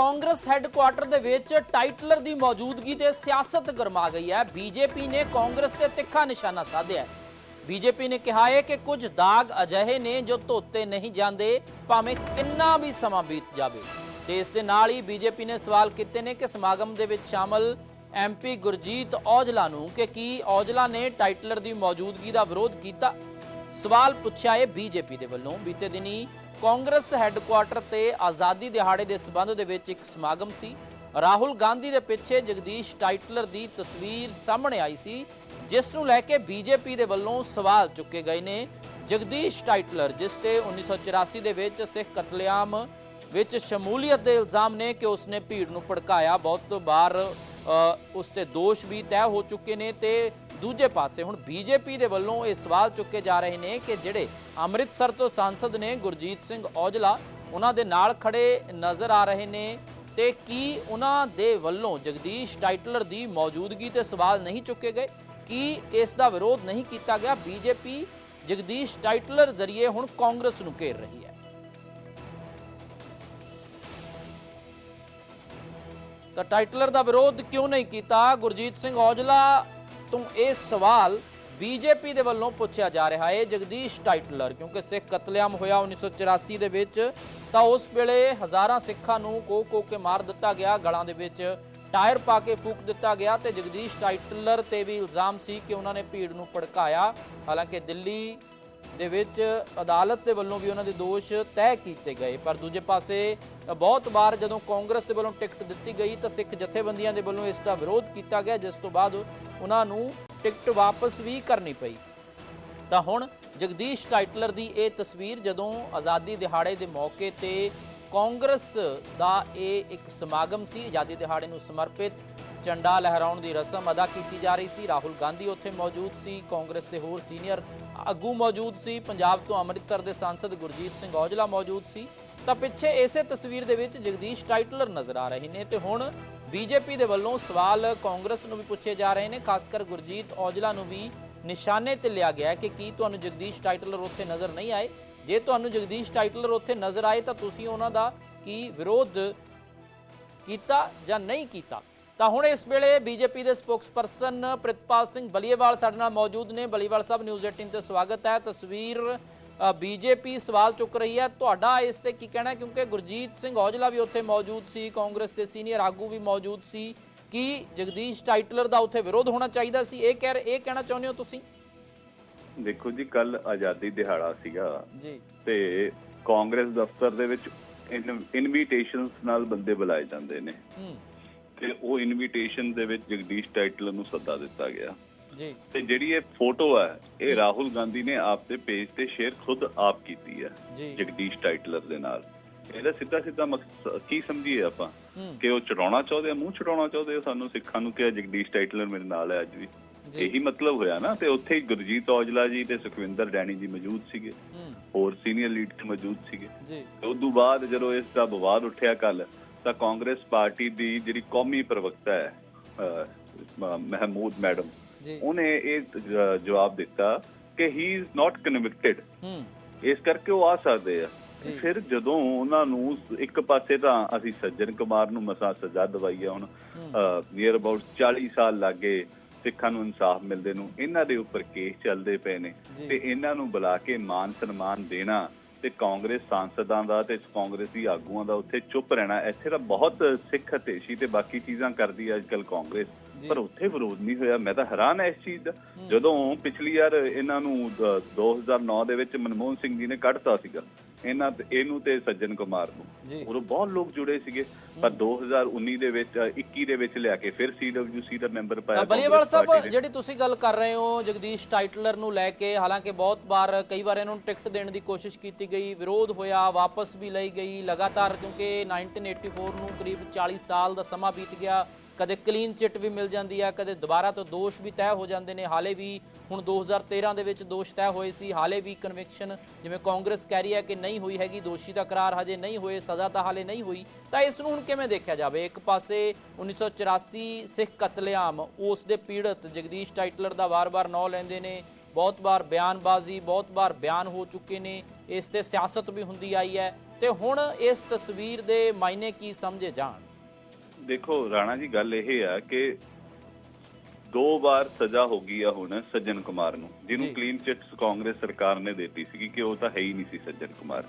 Congress headquarter ਦੇ ਵਿੱਚ ਟਾਈਟਲਰ ਦੀ ਮੌਜੂਦਗੀ ਤੇ ਸਿਆਸਤ ਗਰਮਾ ਗਈ ਹੈ। ਬੀਜੇਪੀ ਨੇ ਕਾਂਗਰਸ ਤੇ ਤਿੱਖਾ ਨਿਸ਼ਾਨਾ ਸਾਧਿਆ ਹੈ। ਬੀਜੇਪੀ ਨੇ ਕਿਹਾ ਹੈ ਕਿ ਕੁਝ ਦਾਗ ਅਜਿਹੇ ਨੇ ਜੋ ਧੋਤੇ ਨਹੀਂ ਜਾਂਦੇ, ਭਾਵੇਂ ਕਿੰਨਾ ਵੀ ਸਮਾਂ ਬੀਤ ਜਾਵੇ। ਤੇ ਇਸ ਦੇ ਨਾਲ ਹੀ ਬੀਜੇਪੀ ਨੇ ਸਵਾਲ ਕੀਤੇ ਨੇ ਕਿ ਸਮਾਗਮ ਦੇ ਵਿੱਚ ਸ਼ਾਮਲ ਐਮਪੀ ਗੁਰਜੀਤ ਔਜਲਾ ਨੂੰ ਕਿ ਕੀ ਔਜਲਾ ਨੇ ਟਾਈਟਲਰ ਦੀ ਮੌਜੂਦਗੀ ਦਾ ਵਿਰੋਧ ਕੀਤਾ? ਸਵਾਲ ਪੁੱਛਿਆ ਹੈ ਬੀਜੇਪੀ ਦੇ ਵੱਲੋਂ। ਬੀਤੇ ਦਿਨੀ ਕਾਂਗਰਸ ਹੈੱਡਕੁਆਟਰ ਤੇ ਆਜ਼ਾਦੀ ਦਿਹਾੜੇ ਦੇ ਸਬੰਧ ਦੇ ਵਿੱਚ ਇੱਕ ਸਮਾਗਮ ਸੀ। ਰਾਹੁਲ ਗਾਂਧੀ ਦੇ ਪਿੱਛੇ ਜਗਦੀਸ਼ ਟਾਈਟਲਰ ਦੀ ਤਸਵੀਰ ਸਾਹਮਣੇ ਆਈ ਸੀ ਜਿਸ ਨੂੰ ਲੈ ਕੇ ਬੀਜੇਪੀ ਦੇ ਵੱਲੋਂ ਸਵਾਲ ਚੁੱਕੇ ਗਏ ਨੇ। ਜਗਦੀਸ਼ ਟਾਈਟਲਰ ਜਿਸ ਤੇ 1984 ਦੇ ਵਿੱਚ ਸਿੱਖ ਕਤਲੇਆਮ ਵਿੱਚ ਸ਼ਮੂਲੀਅਤ ਦੇ ਇਲਜ਼ਾਮ ਨੇ ਕਿ ਉਸਨੇ ਭੀੜ ਨੂੰ ਭੜਕਾਇਆ। ਬਹੁਤ ਵਾਰ ਅ, ਉਸ ਤੇ ਦੋਸ਼ ਵੀ ਤੈਅ ਹੋ ਚੁੱਕੇ ਨੇ ਤੇ ਦੂਜੇ ਪਾਸੇ ਹੁਣ ਬੀਜੇਪੀ ਦੇ ਵੱਲੋਂ ਇਹ ਸਵਾਲ ਚੁੱਕੇ ਜਾ ਰਹੇ ਨੇ ਕਿ ਜਿਹੜੇ ਅੰਮ੍ਰਿਤਸਰ ਤੋਂ ਸਾਂਸਦ ਨੇ ਗੁਰਜੀਤ ਸਿੰਘ ਔਜਲਾ, ਉਹਨਾਂ ਦੇ ਨਾਲ ਖੜੇ ਨਜ਼ਰ ਆ ਰਹੇ ਨੇ ਤੇ ਕੀ ਉਹਨਾਂ ਦੇ ਵੱਲੋਂ ਜਗਦੀਸ਼ ਟਾਈਟਲਰ ਦੀ ਮੌਜੂਦਗੀ ਤੇ ਸਵਾਲ ਨਹੀਂ ਚੁੱਕੇ ਗਏ? ਕੀ ਇਸ ਦਾ ਵਿਰੋਧ ਨਹੀਂ ਕੀਤਾ ਗਿਆ? ਬੀਜੇਪੀ ਜਗਦੀਸ਼ ਟਾਈਟਲਰ ਜ਼ਰੀਏ ਹੁਣ ਕਾਂਗਰਸ ਨੂੰ ਘੇਰ ਰਹੀ ਹੈ। ਤਾਂ ਟਾਈਟਲਰ ਦਾ ਵਿਰੋਧ ਕਿਉਂ ਨਹੀਂ ਕੀਤਾ? ਗੁਰਜੀਤ ਸਿੰਘ ਔਜਲਾ ਤੋਂ ਇਹ ਸਵਾਲ ਬੀਜੇਪੀ ਦੇ ਵੱਲੋਂ ਪੁੱਛਿਆ ਜਾ ਰਿਹਾ ਹੈ। ਜਗਦੀਸ਼ ਟਾਈਟਲਰ, ਕਿਉਂਕਿ ਸਿੱਖ ਕਤਲੇਆਮ ਹੋਇਆ 1984 ਦੇ ਵਿੱਚ, ਤਾਂ ਉਸ ਵੇਲੇ ਹਜ਼ਾਰਾਂ ਸਿੱਖਾਂ ਨੂੰ ਕੋ ਕੋ ਕੇ ਮਾਰ ਦਿੱਤਾ ਗਿਆ। ਗਲਾਂ ਦੇ ਵਿੱਚ ਟਾਇਰ ਪਾ ਕੇ ਫੂਕ ਦਿੱਤਾ ਗਿਆ ਤੇ ਜਗਦੀਸ਼ ਟਾਈਟਲਰ ਤੇ ਵੀ ਇਲਜ਼ਾਮ ਸੀ ਕਿ ਉਹਨਾਂ ਨੇ ਭੀੜ ਨੂੰ ਭੜਕਾਇਆ। ਹਾਲਾਂਕਿ ਦਿੱਲੀ ਦੇ ਵਿੱਚ ਅਦਾਲਤ ਦੇ ਵੱਲੋਂ ਵੀ ਉਹਨਾਂ ਦੇ ਦੋਸ਼ ਤੈਅ ਕੀਤੇ ਗਏ। ਪਰ ਦੂਜੇ ਪਾਸੇ, ਬਹੁਤ ਵਾਰ ਜਦੋਂ ਕਾਂਗਰਸ ਦੇ ਵੱਲੋਂ ਟਿਕਟ ਦਿੱਤੀ ਗਈ ਤਾਂ ਸਿੱਖ ਜਥੇਬੰਦੀਆਂ ਦੇ ਵੱਲੋਂ ਇਸ ਦਾ ਵਿਰੋਧ ਕੀਤਾ ਗਿਆ, ਜਿਸ ਤੋਂ ਬਾਅਦ ਉਹਨਾਂ ਨੂੰ ਟਿਕਟ ਵਾਪਸ ਵੀ ਕਰਨੀ ਪਈ। ਤਾਂ ਹੁਣ ਜਗਦੀਸ਼ ਟਾਈਟਲਰ ਦੀ ਇਹ ਤਸਵੀਰ ਜਦੋਂ ਆਜ਼ਾਦੀ ਦਿਹਾੜੇ ਦੇ ਮੌਕੇ ਤੇ ਕਾਂਗਰਸ ਦਾ ਇਹ ਇੱਕ ਸਮਾਗਮ ਸੀ, ਆਜ਼ਾਦੀ ਦਿਹਾੜੇ ਨੂੰ ਸਮਰਪਿਤ ਝੰਡਾ ਲਹਿਰਾਉਣ ਦੀ ਰਸਮ ਅਦਾ ਕੀਤੀ ਜਾ ਰਹੀ ਸੀ। ਰਾਹੁਲ ਗਾਂਧੀ ਉੱਥੇ ਮੌਜੂਦ ਸੀ। ਕਾਂਗਰਸ ਦੇ ਹੋਰ ਸੀਨੀਅਰ ਆਗੂ ਮੌਜੂਦ ਸੀ। ਪੰਜਾਬ ਤੋਂ ਅੰਮ੍ਰਿਤਸਰ ਦੇ ਸਾਂਸਦ ਗੁਰਜੀਤ ਸਿੰਘ ਔਜਲਾ ਮੌਜੂਦ ਸੀ। ਤਾਂ ਪਿੱਛੇ ਇਸੇ ਤਸਵੀਰ ਦੇ ਵਿੱਚ ਜਗਦੀਸ਼ ਟਾਈਟਲਰ ਨਜ਼ਰ ਆ ਰਹੇ ਨੇ ਤੇ ਹੁਣ ਬੀਜੇਪੀ ਦੇ ਵੱਲੋਂ ਸਵਾਲ ਕਾਂਗਰਸ ਨੂੰ ਵੀ ਪੁੱਛੇ ਜਾ ਰਹੇ ਨੇ। ਖਾਸ ਕਰ ਗੁਰਜੀਤ ਔਜਲਾ ਨੂੰ ਵੀ ਨਿਸ਼ਾਨੇ ਤੇ ਲਿਆ ਗਿਆ ਕਿ ਕੀ ਤੁਹਾਨੂੰ ਜਗਦੀਸ਼ ਟਾਈਟਲਰ ਉੱਥੇ ਨਜ਼ਰ ਨਹੀਂ ਆਏ। ਜੇ ਤੁਹਾਨੂੰ ਜਗਦੀਸ਼ ਟਾਈਟਲਰ ਉੱਥੇ ਨਜ਼ਰ ਆਏ ਤਾਂ ਤੁਸੀਂ ਉਹਨਾਂ ਦਾ ਕੀ ਵਿਰੋਧ ਕੀਤਾ ਜਾਂ ਨਹੀਂ ਕੀਤਾ? ਤਾਂ ਹੁਣ ਇਸ ਵੇਲੇ ਬੀਜੇਪੀ ਦੇ ਸਪੋਕਸਪਰਸਨ ਪ੍ਰਿਤਪਾਲ ਸਿੰਘ ਬਲੀਏਵਾਲ ਸਾਡੇ ਨਾਲ ਮੌਜੂਦ ਨੇ। ਬਲੀਵਾਲ ਸਾਹਿਬ ਨਿਊਜ਼ 18 ਤੇ ਸਵਾਗਤ ਹੈ। ਤਸਵੀਰ ਬੀਜੇਪੀ ਸਵਾਲ ਚੁੱਕ ਰਹੀ ਹੈ। ਤੁਹਾਡਾ ਇਸ ਤੇ ਕੀ ਕਹਿਣਾ? ਕਿਉਂਕਿ ਗੁਰਜੀਤ ਸਿੰਘ ਔਜਲਾ ਵੀ ਉੱਥੇ ਮੌਜੂਦ ਸੀ ਕਾਂਗਰਸ ਦੇ ਸੀਨੀਅਰ ਆਗੂ ਵੀ ਮੌਜੂਦ ਸੀ। ਕੀ ਜਗਦੀਸ਼ ਟਾਈਟਲਰ ਦਾ ਉੱਥੇ ਵਿਰੋਧ ਹੋਣਾ ਚਾਹੀਦਾ ਸੀ? ਇਹ ਕਹਿ ਇਹ ਕਹਿਣਾ ਚਾਹੁੰਦੇ ਹੋ ਤੁਸੀਂ? ਦੇਖੋ ਜੀ ਕੱਲ ਆਜ਼ਾਦੀ ਦਿਹਾੜਾ ਸੀਗਾ। ਜੀ। ਤੇ ਕਾਂਗਰਸ ਦਫ਼ਤਰ ਦੇ ਵਿੱਚ ਇਨਵੀਟੇਸ਼ਨਸ ਨਾਲ ਬੰਦੇ ਬੁਲਾਏ ਜਾਂਦੇ ਨੇ। ਤੇ ਉਹ ਇਨਵੀਟੇਸ਼ਨ ਦੇ ਵਿੱਚ ਜਗਦੀਸ਼ ਟਾਈਟਲਰ ਨੂੰ ਸੱਦਾ ਦਿੱਤਾ ਗਿਆ। ਜੀ। ਤੇ ਜਿਹੜੀ ਇਹ ਫੋਟੋ ਹੈ ਇਹ ਰਾਹੁਲ ਗਾਂਧੀ ਨੇ ਆਪ ਦੇ ਪੇਜ ਤੇ ਸ਼ੇਅਰ ਖੁਦ ਆਪ ਕੀਤੀ ਹੈ ਜਗਦੀਸ਼ ਟਾਈਟਲਰ ਦੇ ਨਾਲ। ਇਹਦਾ ਸਿੱਧਾ ਸਿੱਧਾ ਮਕਸਦ ਕੀ ਸਮਝੀਏ ਆਪਾਂ? ਕਿ ਉਹ ਚੜਾਉਣਾ ਚਾਹੁੰਦੇ ਆ ਮੂੰਹ ਚੜਾਉਣਾ ਚਾਹੁੰਦੇ ਆ ਸਾਨੂੰ ਸਿੱਖਾਂ ਨੂੰ ਕਿ ਜਗਦੀਸ਼ ਟਾਈਟਲਰ ਮੇਰੇ ਨਾਲ ਹੈ ਅੱਜ ਵੀ। ਇਹੀ ਮਤਲਬ ਹੋਇਆ ਨਾ ਤੇ ਉੱਥੇ ਹੀ ਗੁਰਜੀਤ ਔਜਲਾ ਜੀ ਤੇ ਸੁਖਵਿੰਦਰ ਡੈਣੀ ਜੀ ਮੌਜੂਦ ਸੀਗੇ। ਹੋਰ ਸੀਨੀਅਰ ਲੀਡਰ ਮੌਜੂਦ ਸੀਗੇ। ਜੀ। ਤੇ ਉਸ ਤੋਂ ਬਾਅਦ ਜਦੋਂ ਇਸ ਦਾ ਵਿਵਾਦ ਉੱਠਿਆ ਕੱਲ ਤਾਂ ਕਾਂਗਰਸ ਪਾਰਟੀ ਦੀ ਜਿਹੜੀ ਕੌਮੀ ਪ੍ਰਵਕਤਾ ਹੈ ਮਹਿਮੂਦ ਮੈਡਮ ਉਹਨੇ ਇਹ ਜਵਾਬ ਦਿੱਤਾ ਕਿ ਹੀ ਇਜ਼ ਨਾਟ ਕਨਵਿਕਟਡ ਇਸ ਕਰਕੇ ਉਹ ਆ ਸਕਦੇ ਆ। ਫਿਰ ਜਦੋਂ ਉਹਨਾਂ ਨੂੰ ਇੱਕ ਪਾਸੇ ਤਾਂ ਅਸੀਂ ਸੱਜਣ ਕੁਮਾਰ ਨੂੰ ਮਸਾ ਸਜ਼ਾ ਦਵਾਈ ਆ ਹੁਣ ਨੀਅਰ ਅਬਾਊਟ 40 ਸਾਲ ਲੱਗੇ ਸਿੱਖਾਂ ਨੂੰ ਇਨਸਾਫ ਮਿਲਦੇ ਨੂੰ ਇਹਨਾਂ ਦੇ ਉੱਪਰ ਕੇਸ ਚੱਲਦੇ ਪਏ ਨੇ। ਤੇ ਇਹਨਾਂ ਨੂੰ ਬੁਲਾ ਕੇ ਮਾਨ ਸਨਮਾਨ ਦੇਣਾ ਤੇ ਕਾਂਗਰਸ ਸਾਂਸਦਾਂ ਦਾ ਤੇ ਕਾਂਗਰਸ ਆਗੂਆਂ ਦਾ ਉੱਥੇ ਚੁੱਪ ਰਹਿਣਾ ਇੱਥੇ ਤਾਂ ਬਹੁਤ ਸਿੱਖ ਹਤੇਸ਼ੀ ਤੇ ਬਾਕੀ ਚੀਜ਼ਾਂ ਕਰਦੀ ਹੈ ਅੱਜਕੱਲ ਕਾਂਗਰਸ। ਪਰ ਉੱਥੇ ਵਿਰੋਧ ਨਹੀਂ ਹੋਇਆ ਮੈਂ ਤਾਂ ਹੈਰਾਨ ਐ ਇਸ ਚੀਜ਼ ਦਾ। ਜਦੋਂ ਪਿਛਲੀ ਵਾਰ ਇਹਨਾਂ ਨੂੰ ਅ, 2009 ਦੇ ਵਿੱਚ ਮਨਮੋਹਨ ਸਿੰਘ ਜੀ ਨੇ ਕੱਢਤਾ ਸੀਗਾ ਇਹਨਾਂ ਤੇ ਇਹਨੂੰ ਤੇ ਸੱਜਣ ਕੁਮਾਰ ਨੂੰ। ਉਦੋਂ ਬਹੁਤ ਲੋਕ ਜੁੜੇ ਸੀਗੇ। ਪਰ 2019 ਦੇ ਵਿੱਚ ਅ, 21 ਦੇ ਵਿੱਚ ਲਿਆ ਕੇ ਫਿਰ ਸੀਡਬਲਯੂਸੀ ਦਾ ਮੈਂਬਰ ਪਾਇਆ ਬਲੀਵਾਲ ਸਾਹਿਬ। ਜਿਹੜੀ ਤੁਸੀਂ ਗੱਲ ਕਰ ਰਹੇ ਹੋ ਜਗਦੀਸ਼ ਟਾਈਟਲਰ ਨੂੰ ਲੈ ਕੇ ਹਾਲਾਂਕਿ ਬਹੁਤ ਵਾਰ ਕਈ ਵਾਰ ਇਹਨਾਂ ਨੂੰ ਟਿਕਟ ਦੇਣ ਦੀ ਕੋਸ਼ਿਸ਼ ਕੀਤੀ ਗਈ ਵਿਰੋਧ ਹੋਇਆ ਵਾਪਸ ਵੀ ਲਈ ਗਈ ਲਗਾਤਾਰ ਕਿਉਂਕਿ 1984 ਨੂੰ ਕਰੀਬ 40 ਸਾਲ ਦਾ ਸਮਾਂ ਬੀਤ ਗਿਆ। ਕਦੇ ਕਲੀਨ ਚਿੱਟ ਵੀ ਮਿਲ ਜਾਂਦੀ ਹੈ ਕਦੇ ਦੁਬਾਰਾ ਤੋਂ ਦੋਸ਼ ਵੀ ਤੈਅ ਹੋ ਜਾਂਦੇ ਨੇ। ਹਾਲੇ ਵੀ ਹੁਣ 2013 ਦੇ ਵਿੱਚ ਦੋਸ਼ ਤੈਅ ਹੋਏ ਸੀ। ਹਾਲੇ ਵੀ ਕਨਵਿਕਸ਼ਨ ਜਿਵੇਂ ਕਾਂਗਰਸ ਕਹਿ ਰਹੀ ਹੈ ਕਿ ਨਹੀਂ ਹੋਈ ਹੈਗੀ, ਦੋਸ਼ੀ ਦਾ ਕਰਾਰ ਹਜੇ ਨਹੀਂ ਹੋਏ, ਸਜ਼ਾ ਤਾਂ ਹਾਲੇ ਨਹੀਂ ਹੋਈ। ਤਾਂ ਇਸ ਨੂੰ ਹੁਣ ਕਿਵੇਂ ਦੇਖਿਆ ਜਾਵੇ? ਇੱਕ ਪਾਸੇ 1984 ਸਿੱਖ ਕਤਲੇਆਮ, ਉਸ ਦੇ ਪੀੜਤ ਜਗਦੀਸ਼ ਟਾਈਟਲਰ ਦਾ ਵਾਰ-ਵਾਰ ਨਾਂ ਲੈਂਦੇ ਨੇ। ਬਹੁਤ ਵਾਰ ਬਿਆਨਬਾਜ਼ੀ, ਬਹੁਤ ਵਾਰ ਬਿਆਨ ਹੋ ਚੁੱਕੇ ਨੇ। ਇਸ ਤੇ ਸਿਆਸਤ ਵੀ ਹੁੰਦੀ ਆਈ ਹੈ। ਤੇ ਹੁਣ ਇਸ ਤਸਵੀਰ ਦੇ ਮਾਇਨੇ ਕੀ ਸਮਝੇ ਜਾਣ? ਦੇਖੋ ਰਾਣਾ ਜੀ ਗੱਲ ਇਹ ਆ ਕਿ ਦੋ ਵਾਰ ਸਜ਼ਾ ਹੋ ਗਈ ਆ ਹੁਣ ਸੱਜਣ ਕੁਮਾਰ ਨੂੰ ਜਿਹਨੂੰ। ਕਲੀਨ ਚਿੱਟਸ ਕਾਂਗਰਸ ਸਰਕਾਰ ਨੇ ਦਿੱਤੀ ਸੀ ਕਿ ਉਹ ਤਾਂ ਹੈ ਹੀ ਨਹੀਂ ਸੀ ਸੱਜਣ ਕੁਮਾਰ।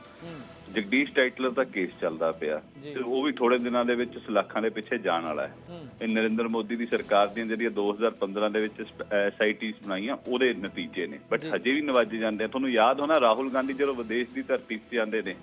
ਜਗਦੀਸ਼ ਟਾਈਟਲਰ ਦਾ ਕੇਸ ਚੱਲਦਾ ਪਿਆ। ਤੇ ਉਹ ਵੀ ਥੋੜੇ ਦਿਨਾਂ ਦੇ ਵਿੱਚ ਸਲਾਖਾਂ ਦੇ ਪਿੱਛੇ ਜਾਣ ਵਾਲਾ ਹੈ। ਇਹ ਨਰਿੰਦਰ ਮੋਦੀ ਦੀ ਸਰਕਾਰ ਦੀਆਂ ਜਿਹੜੀਆਂ 2015 ਦੇ ਵਿੱਚ ਐਸਆਈਟੀਸ ਬਣਾਈਆਂ ਉਹਦੇ ਨਤੀਜੇ ਨੇ। ਬਟ। ਹਜੇ ਵੀ ਨਵਾਜੇ ਜਾਂਦੇ ਆ। ਤੁਹਾਨੂੰ ਯਾਦ ਹੋਣਾ ਰਾਹੁਲ ਗਾਂਧੀ ਜਦੋਂ ਵਿਦੇਸ਼ ਦੀ ਧਰਤੀ ਤੇ ਜਾਂਦੇ ਨੇ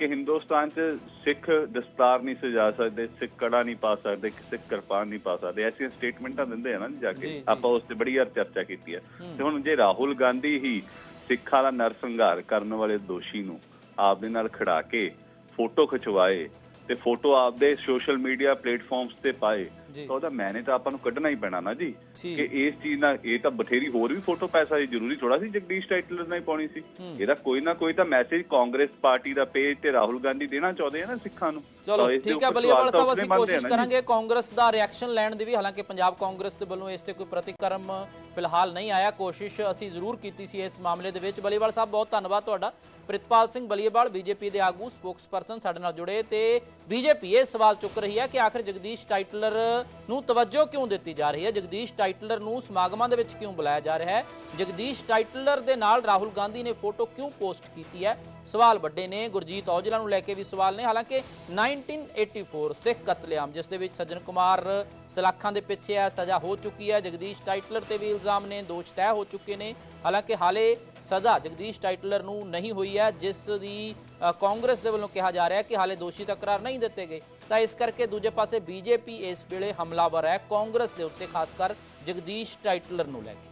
ਕਿ ਹਿੰਦੁਸਤਾਨ 'ਚ ਸਿੱਖ ਦਸਤਾਰ ਨਹੀਂ ਸਜਾ ਸਕਦੇ ਸਿੱਖ ਕੜਾ ਨਹੀਂ ਪਾ ਸਕਦੇ ਸਿੱਖ ਕਿਰਪਾਨ ਨਹੀਂ ਪਾ ਸਕਦੇ ਐਸੀਆਂ ਸਟੇਟਮੈਂਟਾਂ ਦਿੰਦੇ ਆ ਨਾ ਜਾ ਕੇ। ਆਪਾਂ ਉਸ ਤੇ ਬੜੀ ਵਾਰ ਚਰਚਾ ਕੀਤੀ ਹੈ। ਤੇ ਹੁਣ ਜੇ ਰਾਹੁਲ ਗਾਂਧੀ ਹੀ ਸਿੱਖਾਂ ਦਾ ਨਰਸੰਹਾਰ ਕਰਨ ਵਾਲੇ ਦੋਸ਼ੀ ਨੂੰ ਆਪਦੇ ਨਾਲ ਖੜਾ ਕੇ ਫੋਟੋ ਖਿਚਵਾਏ ਤੇ ਫੋਟੋ ਆਪਦੇ ਸੋਸ਼ਲ ਮੀਡੀਆ ਪਲੇਟਫਾਰਮਸ ਤੇ ਪਾਏ ਤਾਂ ਉਹਦਾ ਮੈਨੇ ਤਾਂ ਆਪਾਂ ਨੂੰ ਕੱਢਣਾ ਹੀ ਪੈਣਾ ਨਾ ਜੀ। ਕਿ ਇਸ ਚੀਜ਼ ਨਾਲ ਇਹ ਤਾਂ ਬਥੇਰੀ ਹੋਰ ਵੀ ਫੋਟੋ ਪੈਸਾ ਦੀ ਜ਼ਰੂਰੀ ਥੋੜਾ ਸੀ ਜਗਦੀਸ਼ ਟਾਈਟਲਰ ਨਾਲ ਹੀ ਪਾਉਣੀ ਸੀ। ਇਹਦਾ ਕੋਈ ਨਾ ਕੋਈ ਤਾਂ ਮੈਸੇਜ ਕਾਂਗਰਸ ਪਾਰਟੀ ਦਾ ਪੇਜ ਤੇ ਰਾਹੁਲ ਗਾਂਧੀ ਦੇਣਾ ਚਾਹੁੰਦੇ ਆ ਨਾ ਸਿੱਖਾਂ ਨੂੰ। ਚਲੋ ਠੀਕ ਹੈ ਬਲੀਵਾਲ ਸਾਹਿਬ ਅਸੀਂ ਕੋਸ਼ਿਸ਼। ਕਰਾਂਗੇ ਕਾਂਗਰਸ ਦਾ ਰਿਐਕਸ਼ਨ ਲੈਣ ਦੀ ਵੀ ਹਾਲਾਂਕਿ ਪੰਜਾਬ ਕਾਂਗਰਸ ਦੇ ਵੱਲੋਂ ਇਸ ਤੇ ਕੋਈ ਪ੍ਰਤੀਕਰਮ ਫਿਲਹਾਲ ਨਹੀਂ ਆਇਆ। ਕੋਸ਼ਿਸ਼ ਅਸੀਂ ਜ਼ਰੂਰ ਕੀਤੀ ਸੀ ਇਸ ਮਾਮਲੇ ਦੇ ਵਿੱਚ। ਬਲੀਵਾਲ ਸਾਹਿਬ ਬਹੁਤ ਧੰਨਵਾਦ ਤੁਹਾਡਾ। ਪ੍ਰਿਤਪਾਲ ਸਿੰਘ ਬਲੀਵਾਲ ਬੀਜੇਪੀ ਦੇ ਆਗੂ ਸਪੋਕਸਪਰਸਨ ਸਾਡੇ ਨਾਲ ਜੁੜੇ ਤੇ ਬੀਜੇਪੀ ਇਹ ਸਵਾਲ ਚੁੱਕ ਰਹੀ ਹੈ ਕਿ ਆਖਰ ਜਗਦੀਸ਼ ਟਾਈਟਲਰ ਨੂੰ ਤਵੱਜੋ ਕਿਉਂ ਦਿੱਤੀ ਜਾ ਰਹੀ ਹੈ? ਜਗਦੀਸ਼ ਟਾਈਟਲਰ ਨੂੰ ਸਮਾਗਮਾਂ ਦੇ ਵਿੱਚ ਕਿਉਂ ਬੁਲਾਇਆ ਜਾ ਰਿਹਾ ਹੈ? ਜਗਦੀਸ਼ ਟਾਈਟਲਰ ਦੇ ਨਾਲ ਰਾਹੁਲ ਗਾਂਧੀ ਨੇ ਫੋਟੋ ਕਿਉਂ ਪੋਸਟ ਕੀਤੀ ਹੈ? ਸਵਾਲ ਵੱਡੇ ਨੇ, ਗੁਰਜੀਤ ਔਜਲਾ ਨੂੰ ਲੈ ਕੇ ਵੀ ਸਵਾਲ ਨੇ। ਹਾਲਾਂਕਿ 1984 ਸਿੱਖ ਕਤਲੇਆਮ, ਜਿਸ ਦੇ ਵਿੱਚ ਸੱਜਣ ਕੁਮਾਰ ਸਲਾਖਾਂ ਦੇ ਪਿੱਛੇ ਹੈ, ਸਜ਼ਾ ਹੋ ਚੁੱਕੀ ਹੈ। ਜਗਦੀਸ਼ ਟਾਈਟਲਰ ਤੇ ਵੀ ਇਲਜ਼ਾਮ ਨੇ, ਦੋਸ਼ ਤੈਅ ਹੋ ਚੁੱਕੇ ਨੇ। ਹਾਲਾਂਕਿ ਹਾਲੇ ਸਜ਼ਾ ਜਗਦੀਸ਼ ਟਾਈਟਲਰ ਨੂੰ ਨਹੀਂ ਹੋਈ ਹੈ, ਜਿਸ ਦੀ ਕਾਂਗਰਸ ਦੇ ਵੱਲੋਂ ਕਿਹਾ ਜਾ ਰਿਹਾ ਹੈ ਕਿ ਹਾਲੇ ਦੋਸ਼ੀ ਤਕਰਾਰ ਨਹੀਂ ਦਿੱਤੇ ਗਏ। ਤਾਂ ਇਸ ਕਰਕੇ ਦੂਜੇ ਪਾਸੇ ਬੀਜੇਪੀ ਇਸ ਵੇਲੇ ਹਮਲਾਵਰ ਹੈ। ਕਾਂਗਰਸ ਦੇ ਉੱਤੇ ਖਾਸ ਕਰ ਜਗਦੀਸ਼ ਟਾਈਟਲਰ ਨੂੰ ਲੈ ਕੇ।